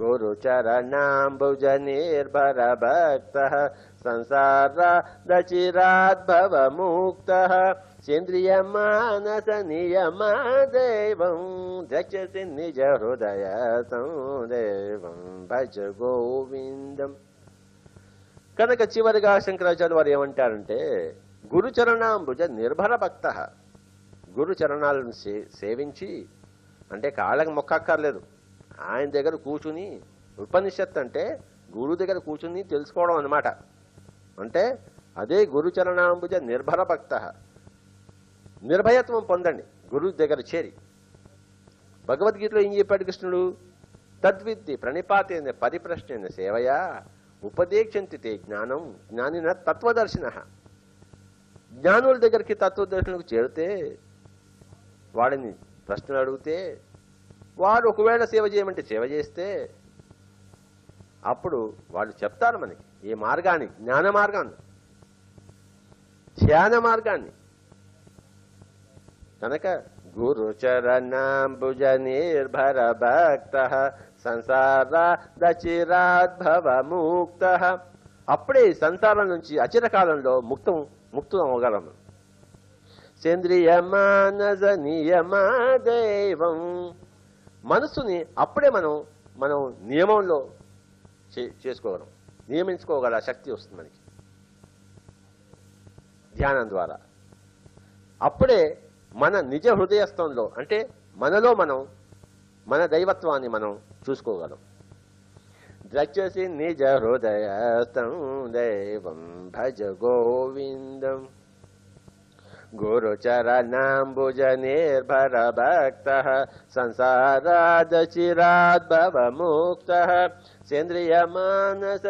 గురుచరణాంబుజ నిర్భర భక్త సంసార దచిరాద్భవ ముక్త సేంద్రియ మానస నియమ దేవం ద్రక్షసి నిజ హృదయ సందేవం భజ గోవిందం కనుక చివరిగా శంకరాచార్య వారు ఏమంటారంటే గురుచరణాంబుజ నిర్భర భక్త గురు చరణాలను సే- సేవించి అంటే కాళ్ళకి మొక్కక్కర్లేదు ఆయన దగ్గర కూర్చుని ఉపనిషత్ అంటే గురువు దగ్గర కూర్చుని తెలుసుకోవడం అన్నమాట. అంటే అదే గురు చరణాంబుజ నిర్భర భక్త. నిర్భయత్వం పొందండి గురువు దగ్గర చేరి. భగవద్గీతలో ఏం చెప్పాడు కృష్ణుడు? తద్విద్ది ప్రణిపాతైన పరిప్రశ్నైన సేవయా ఉపదేక్షంతితే జ్ఞానం జ్ఞానిన తత్వదర్శిన. జ్ఞానుల దగ్గరికి తత్వదర్శనకు చేరితే వాడిని ప్రశ్నలు అడిగితే వాడు ఒకవేళ సేవ చేయమంటే సేవ చేస్తే అప్పుడు వాళ్ళు చెప్తారు మనకి ఈ మార్గాన్ని జ్ఞాన మార్గాన్ని ధ్యాన మార్గాన్ని. కనుక గురు నిర్భర భక్త సంసార దచిరాద్భవముక్త. అప్పుడే సంసారం నుంచి అచిరకాలంలో ముక్తం ముక్తం అవ్వగలము సేంద్రియ మానస నియమ దైవం. మనసుని అప్పుడే మనం మనం నియమంలో చే- చేసుకోగలం. నియమించుకోగల శక్తి వస్తుంది మనకి. ధ్యానం ద్వారా. అప్పుడే మన నిజ హృదయస్థంలో అంటే మనలో మనం మన దైవత్వాన్ని మనం చూసుకోగలం. దయచేసి నిజ హృదయస్థం దైవం భజ గోవిందం. गुरुचरणाम्बुजनिर्भरभक्तः संसाराद चिराद्भवमुक्तः इन्द्रियमानस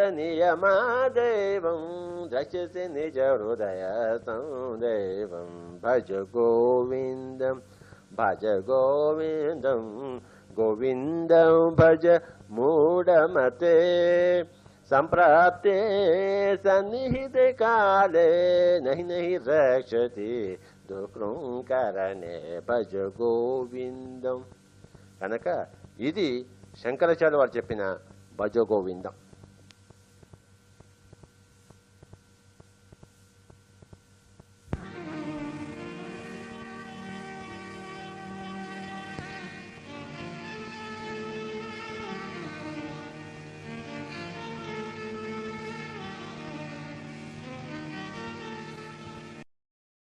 दशसि निजहृदयसं देवं। भज गोविन्दं भज गोविन्दं गोविन्दं भज मूढमते। సంప్రాప్తి గోవిందం సన్నిహితే కాలే నహి నహి రక్షతి దుఃఖంకరణే భజ గోవిందం కనుక ఇది శంకరాచార్య వారు చెప్పిన భజ గోవిందం